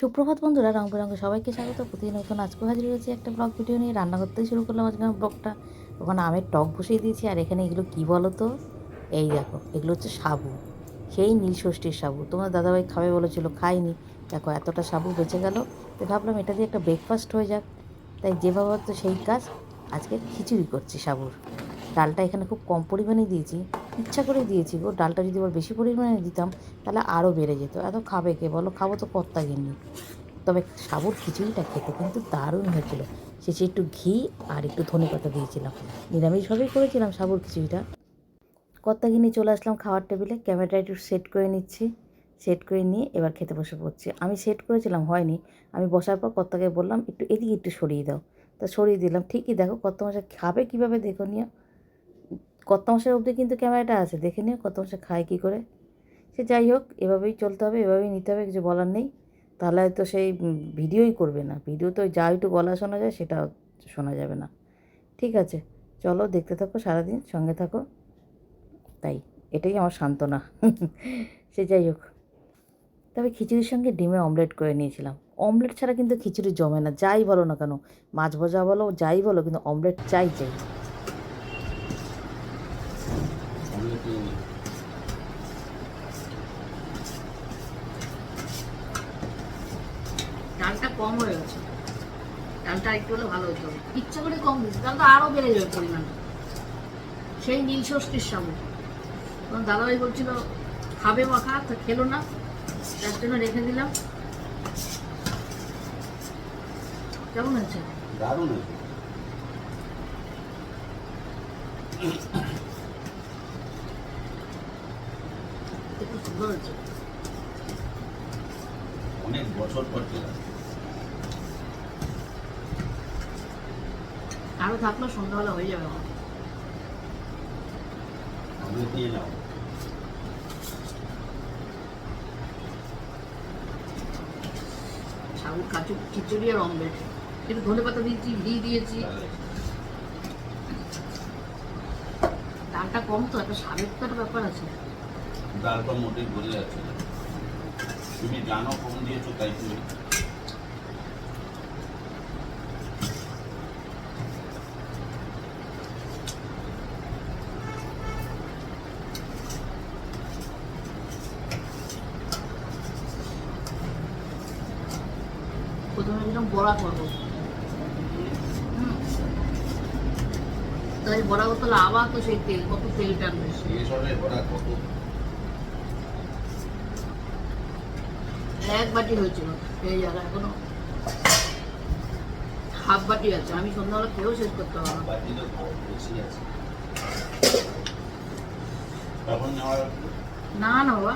সুপ্রভাত বন্ধুরা রং বেরঙ্গ সবাইকে স্বাগত। প্রতিদিন নতুন আজকে হাজির হয়েছি একটা ব্লগ ভিডিও নিয়ে। রান্না করতেই শুরু করলাম আজকে আমার ব্লগটা ওখানে আমের টক বসিয়ে দিয়েছি, আর এখানে এগুলো কী বলো তো এই দেখো, এগুলো হচ্ছে সাবু। সেই নীল ষষ্ঠীর সাবু। তোমার দাদাভাই খাবে বলেছিল, খাইনি। দেখো, এতটা সাবু বেঁচে গেল। তো ভাবলাম এটা দিয়ে একটা ব্রেকফাস্ট হয়ে যাক। তাই যেভাবে তো সেই কাজ, আজকে খিচুড়ি করছি সাবুর। ডালটা এখানে খুব কম পরিমাণে দিয়েছি। ইচ্ছা করে দিয়েছি গো। ডালটা যদি আবার বেশি পরিমাণে দিতাম, তাহলে আরও বেড়ে যেত। এত খাবে কে বলো? খাব তো কর্তা গিন্নি। তবে সাবুর খিচুড়িটা খেতে কিন্তু দারুণ হয়েছিল। শেষে একটু ঘি আর একটু ধনে পাতা দিয়েছিলাম। নিরামিষভাবেই করেছিলাম সাবুর খিচুড়িটা। কর্তা গিন্নি চলে আসলাম খাওয়ার টেবিলে। ক্যামেরাটা একটু সেট করে নিচ্ছি। সেট করে নিয়ে এবার খেতে বসে পড়ছি। আমি সেট করেছিলাম, হয়নি। আমি বসার পর কর্তাকে বললাম, একটু এদিকে একটু সরিয়ে দাও। তা সরিয়ে দিলাম। ঠিকই দেখো কত মাসে খাবে কীভাবে দেখো নিও কত মাসের অবধি কিন্তু ক্যামেরাটা আছে, দেখে নিও কত মাসে খায়, কী করে। সে যাই হোক, এভাবেই চলতে হবে, এভাবেই নিতে হবে, কিছু বলার নেই। তাহলে হয়তো সেই ভিডিওই করবে না। ভিডিও তো যা একটু গলা শোনা যায়, সেটা শোনা যাবে না। ঠিক আছে, চলো দেখতে থাকো সারাদিন, সঙ্গে থাকো। তাই, এটাই আমার সান্ত্বনা। সে যাই হোক। তবে খিচুড়ির সঙ্গে ডিমে অমলেট করে নিয়েছিলাম। অমলেট ছাড়া কিন্তু খিচুড়ি জমে না, যাই বলো না কেন। মাছ ভাজা বলো, যাই বলো, কিন্তু অমলেট চাই চাই। ডালটা কম হয়ে গেছে। ডালটা একটু হলে ভালো হতো ইচ্ছা করে কম দিচ্ছি ডালটা আরও বেড়ে যাবে পরিমাণ। সেই নীল ষষ্ঠীর সামনে। তখন দাদাভাই বলছিল খাবে মাখা তো খেলো না। তার জন্য রেখে দিলাম। কেমন হয়েছে? দারুণ হয়েছে একটু সুন্দর হয়েছে অনেক বছর পর খেলাম আরও থাকলে সন্ধ্যাবেলা হয়ে যাবে আমার নিয়ে নাও সাবুর কাচু খিচুড়ি আর অমলেট। একটু ধনে পাতা দিয়েছি ঘি দিয়েছি। তাহলে ডালটা কম তো একটা স্বাদের তো একটা ব্যাপার আছে। ডালটা মোটেই বোঝা যাচ্ছে না। তুমি জানো কম দিয়েছ তাই তুমি। প্রথমে যেরকম বড়া করব। তাই বড়া করতে আবার তো সেই তেল কত তেল টানবে হবে ওরা কত? এক বাটি হয়েছিল। এই জায়গা এখনও হাফ বাটি আছে। আমি সন্ধ্যাবেলা খেয়েও শেষ করতে পারব না। তো না বাবা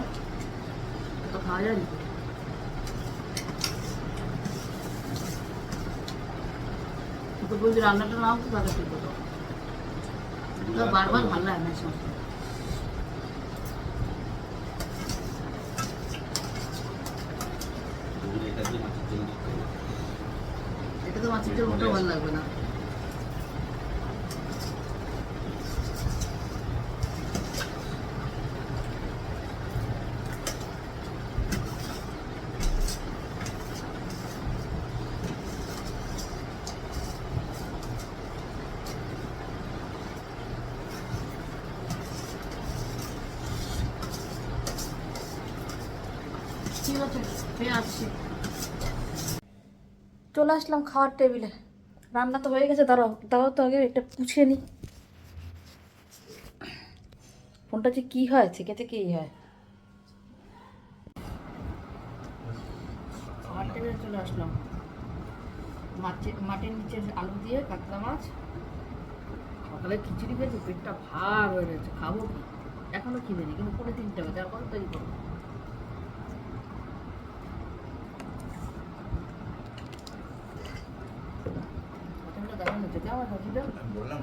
তো খাওয়া যায়। তো বলছি রান্নাটা না হতো তাহলে ঠিক তো বারবার ভালো লাগে না এটা তো মাছের ঝোল ভালো লাগবে না। ঠিক আছে আসছি। চলে আসলাম খাওয়ার টেবিলে। রান্না তো হয়ে গেছে, দাঁড়াও দাও তো আগে এটা পুছিয়ে নিই। ফোনটা যে কী হয় থেকে থেকে কী হয়? খাবার টেবিলে চলে আসলাম। মাছের মাটির নিচে আলু দিয়ে কাতলা মাছ, সকালে খিচুড়ি খেয়েছি, পেটটা ভার হয়ে গেছে, খাব কি? এখনও খিদে নেই কিন্তু পরে তিনটে বাজে তারপর তৈরি করব। দারুণ হচ্ছে কেমন হচ্ছিল বললাম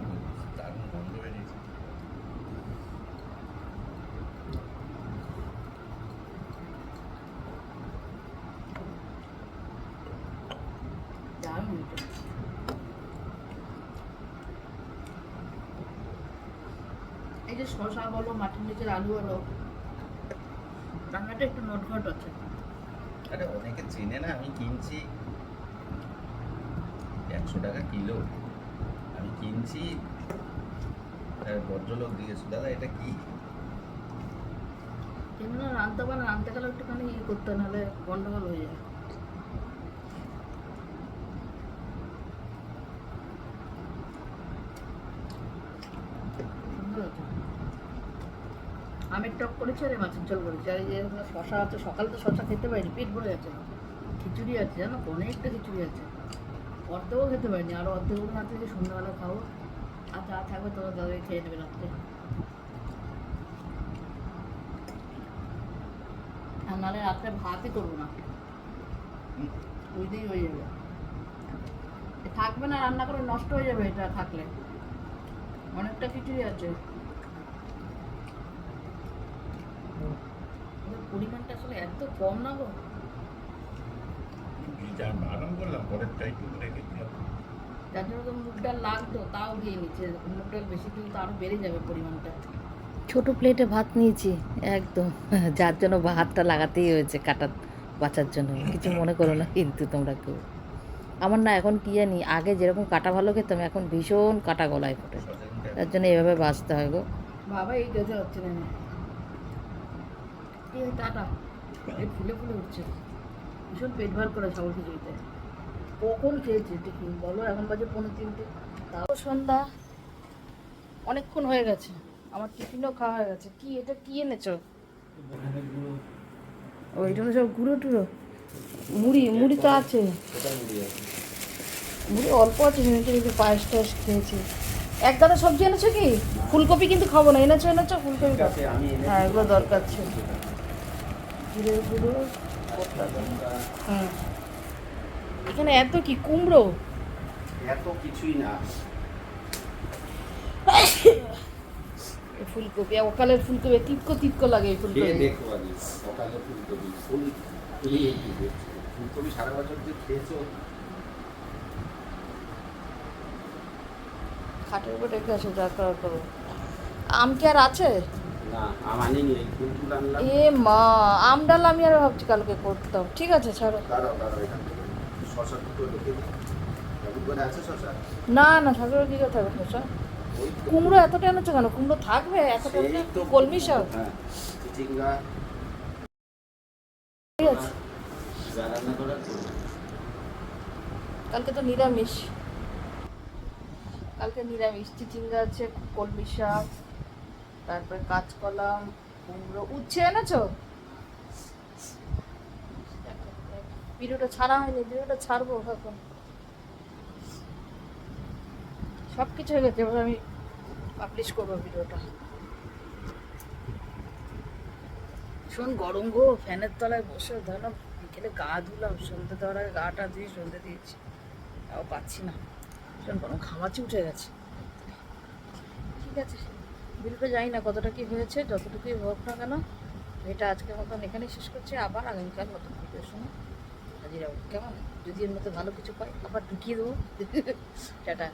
এই যে শশা বলো, মাটির নিচের আলু বলো রান্নাটা একটু নটঘট আছে। আরে অনেকে চেনে না, আমি কিনছি। একশো টাকা কিলো। আমি কিনছি ভদ্রলোক জিজ্ঞেস, দাদা, এটা কি? এমনি রাঁধতে পারে রাঁধতে একটুখানি ইয়ে করতে গন্ডগোল হয়ে যায়। আমের টক করেছি আর মাছের ঝোল করেছি। আর এই শশা আছে, সকালে তো শশা খেতে পারিনি, পেট ভরে আছে। খিচুড়ি আছে, জানো? অনেকটা খিচুড়ি আছে। অর্ধেকও খেতে পারিনি আরও অর্ধেকগুলো আছে যে সন্ধ্যাবেলা খাব। আর যা থাকবে তোরা দাদাই খেয়ে নেবে রাত্রে। আর নাহলে রাত্রে ভাতই করব না। ওই হয়ে যাবে। থাকবে না রান্না করে নষ্ট হয়ে যাবে এটা থাকলে। অনেকটা খিচুড়ি আছে। পরিমাণটা আসলে এত কম না গো। বারণ করলাম পরেরটা একটু রেখে দিলাম। যার জন্য তো মুগ ডাল লাগতো তাও দিয়ে নিচ্ছে। মুগ ডাল বেশি দিলে তো বেড়ে যাবে পরিমাণটা। ছোট প্লেটে ভাত নিয়েছি একদম। যার জন্য ভাতটা লাগাতেই হয়েছে কাটা বাঁচার জন্য। কিছু মনে করো না কিন্তু তোমরা কেউ। আমার না এখন কি জানি আগে যেরকম কাটা ভালো খেতাম এখন ভীষণ কাটা গলায় ফোটে। তার জন্য এভাবে বাঁচতে হয় গো। বাবা এই গেছে হচ্ছে না। টাটা। ফুলে ফুলে উঠছে। ভীষণ পেট ভার করে সবার খিচুড়িতে কখন খেয়েছে টিফিন বলো, এখন বাজে পনেরো তিনটে। তাও সন্ধ্যা। অনেকক্ষণ হয়ে গেছে। আমার টিফিনও খাওয়া হয়ে গেছে। কি, এটা কি এনেছো? ও, এটা সব গুঁড়ো টুড়ো। মুড়ি মুড়ি তো আছে। মুড়ি অল্প আছে সেদিনকে একটু পায়েস টায়েস খেয়েছি। এক গাদা সবজি এনেছো কি? ফুলকপি কিন্তু খাব না। এনেছো এনেছো, ফুলকপি হ্যাঁ এগুলো দরকার ছিল। জিরের গুঁড়ো। এখানে এত কি কুমড়ো? এত কিছুই না। ফুলকপি আর ওকালের ফুলকপি তিতকো তিতকো লাগে এই ফুলকপি। দেখো আগে সকালে ফুলকপি ফুল ফুলকপি সারা বছর যে খেয়েছো? খাটের উপর রেখে আসো যা করার করো। আম কি আর আছে? এ মা আম ডাল আমি আর ভাবছি কালকে করতাম। ঠিক আছে ছাড়ো। না না ঠাকুরের দিকে থাকবে শশা। কুমড়ো এতটা এনেছো কেন? কুমড়ো থাকবে? এতটা সেই তো কলমি শাক? হ্যাঁ ঠিক আছে। কালকে তো নিরামিষ। কালকে নিরামিষ। চিচিঙ্গা আছে কলমি শাক। তারপরে কাঁচকলা, কুমড়ো, উচ্ছে এনেছো? ভিডিওটা ছাড়া হয়নি, ভিডিওটা ছাড়বো এখন। সব কিছু হয়ে গেছে, এবার আমি পাবলিশ করব ভিডিওটা। ভীষণ গরম গো, ফ্যানের তলায় বসে ধরলাম বিকেলে গা ধুলাম, সন্ধ্যে দেওয়ার আগে গাটা ধুয়ে সন্ধ্যে দিয়েছি। তাও পাচ্ছি না। ভীষণ গরম ঘামাচি উঠে গেছে। ঠিক আছে ভিডিওটা জানি না কতটা কি হয়েছে, যতটুকুই হোক না কেন, এটা আজকের মতন এখানে শেষ করছি। আবার আগামীকাল নতুন ভিডিও শুনে। হাজিরা কেমন? যদি এর মতো ভালো কিছু পাই, আবার ঢুকিয়ে দেবো। টাটা।